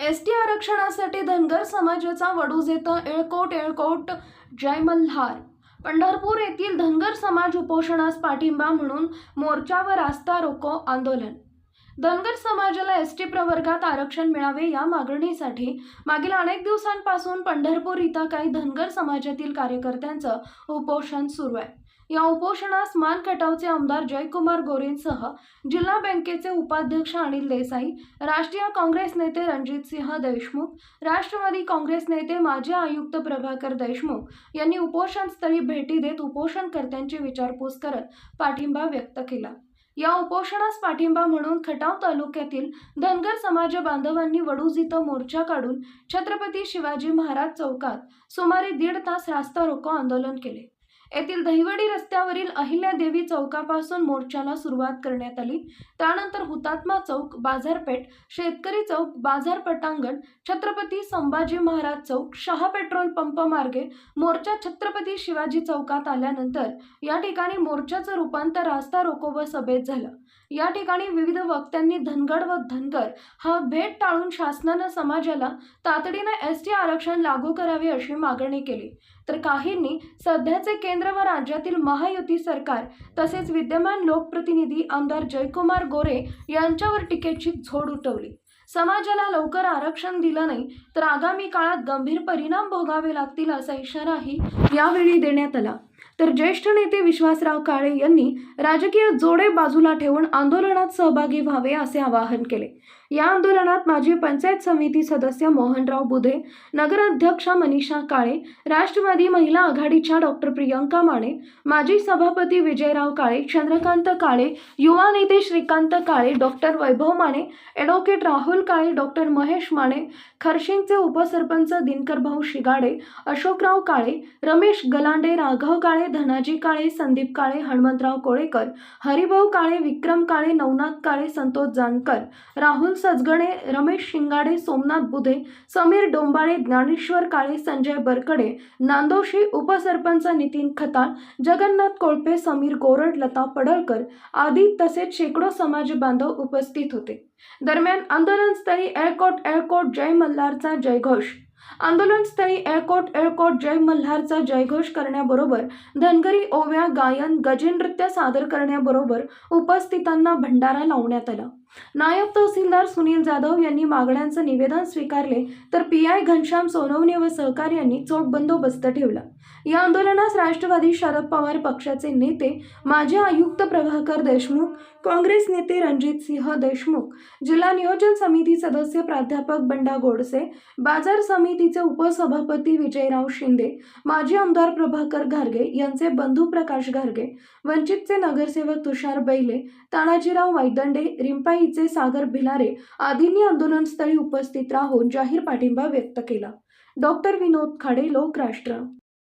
S T आरक्षणासाठी धनगर समाजाचा वडूजेतं एळकोट एळकोट जय मल्हार. पंढरपूर येथील धनगर समाज उपोषणास पाठिंबा म्हणून मोर्चा व रास्ता रोको आंदोलन. धनगर समाजाला एस टी प्रवर्गात आरक्षण मिळावे या मागणीसाठी मागील अनेक दिवसांपासून पंढरपूर इथं काही धनगर समाजातील कार्यकर्त्यांचं उपोषण सुरू आहे. या उपोषणास मान खटावचे आमदार जयकुमार गोरेंसह जिल्हा बँकेचे उपाध्यक्ष अनिल देसाई राष्ट्रीय काँग्रेस नेते रणजितसिंह देशमुख राष्ट्रवादी काँग्रेस नेते माजी आयुक्त प्रभाकर देशमुख यांनी उपोषणस्थळी भेटी देत उपोषणकर्त्यांची विचारपूस करत पाठिंबा व्यक्त केला. या उपोषणास पाठिंबा म्हणून खटाव तालुक्यातील धनगर समाज बांधवांनी वडूज इथं मोर्चा काढून छत्रपती शिवाजी महाराज चौकात सुमारे दीड तास रास्ता रोको आंदोलन केले. येथील दहिवडी रस्त्यावरील अहिल्यादेवी चौकापासून मोर्चाला सुरुवात करण्यात आली. त्यानंतर हुतात्मा चौक बाजारपेठ शेतकरी चौक बाजार पटांगण छत्रपती संभाजी महाराज चौक शहा पेट्रोल पंप मार्गे मोर्चा छत्रपती शिवाजी चौकात आल्यानंतर या ठिकाणी मोर्चाचं रूपांतर रास्ता रोको व सभेत झालं. या ठिकाणी विविध वक्त्यांनी धनगड व धनगर हा भेट टाळून शासनानं समाजाला तातडीनं एस टी आरक्षण लागू करावे अशी मागणी केली. तर काहींनी सध्याचे केंद्र व राज्यातील महायुती सरकार तसेच विद्यमान लोकप्रतिनिधी आमदार जयकुमार गोरे यांच्यावर टीकेची झोड उठवली. समाजाला लवकर आरक्षण दिलं नाही तर आगामी काळात गंभीर परिणाम भोगावे लागतील असा इशाराही यावेळी देण्यात आला. तर ज्येष्ठ नेते विश्वासराव काळे यांनी राजकीय जोडे बाजूला ठेवून आंदोलनात सहभागी व्हावे असे आवाहन केले. या आंदोलनात माजी पंचायत समिती सदस्य मोहनराव बुधे नगराध्यक्ष मनीषा काळे राष्ट्रवादी महिला आघाडीच्या डॉक्टर प्रियंका माने माजी सभापती विजयराव काळे चंद्रकांत काळे युवा नेते Shrikant Kale doctor Vaibhav Mane advocate Rahul Kale doctor Mahesh Mane खरशिंगचे उपसरपंच दिनकर भाऊ शिगाडे अशोकराव काळे रमेश गलांडे राघव काळे काळे धनाजी काळे संदीप काळे हनुमंतराव कोळेकर हरिभाऊ काळे विक्रम काळे नवनाथ काळे संतोष जानकर राहुल सजगणे रमेश शिंगाडे सोमनाथ बुधे समीर डोंबाळे ज्ञानेश्वर काळे संजय बरकडे नांदोशी उपसरपंच नितीन खताळ जगन्नाथ कोळपे समीर गोरड लता पडळकर आदी तसेच शेकडो समाज बांधव उपस्थित होते. दरम्यान आंदोलनस्थळी एअरकोट एअरकोट जय मल्हारचा जयघोष आंदोलनस्थळी एळकोट एळकोट जय मल्हारचा जयघोष करण्याबरोबर धनगरी ओव्या गायन गजेनृत्य सादर करण्याबरोबर उपस्थितांना भंडारा लावण्यात आला. नायब तहसीलदार सुनील जाधव यांनी मागण्यांचं निवेदन स्वीकारले तर पी आय घनश्याम सोनवणे व सहकार्यांनी चोख बंदोबस्त ठेवला. या आंदोलनास राष्ट्रवादी शरद पवार पक्षाचे नेते माजी आयुक्त प्रभाकर देशमुख काँग्रेस नेते रणजित सिंह देशमुख जिल्हा नियोजन समिती सदस्य प्राध्यापक बंडा गोडसे बाजार समितीचे उपसभापती विजयराव शिंदे माजी आमदार प्रभाकर घारगे यांचे बंधू प्रकाश घारगे वंचितचे नगरसेवक तुषार बैले तानाजीराव वायदंडे रिंपाईचे सागर भिलारे आदींनी आंदोलनस्थळी उपस्थित राहून जाहीर पाठिंबा व्यक्त केला. डॉक्टर विनोद खाडे लोकराष्ट्र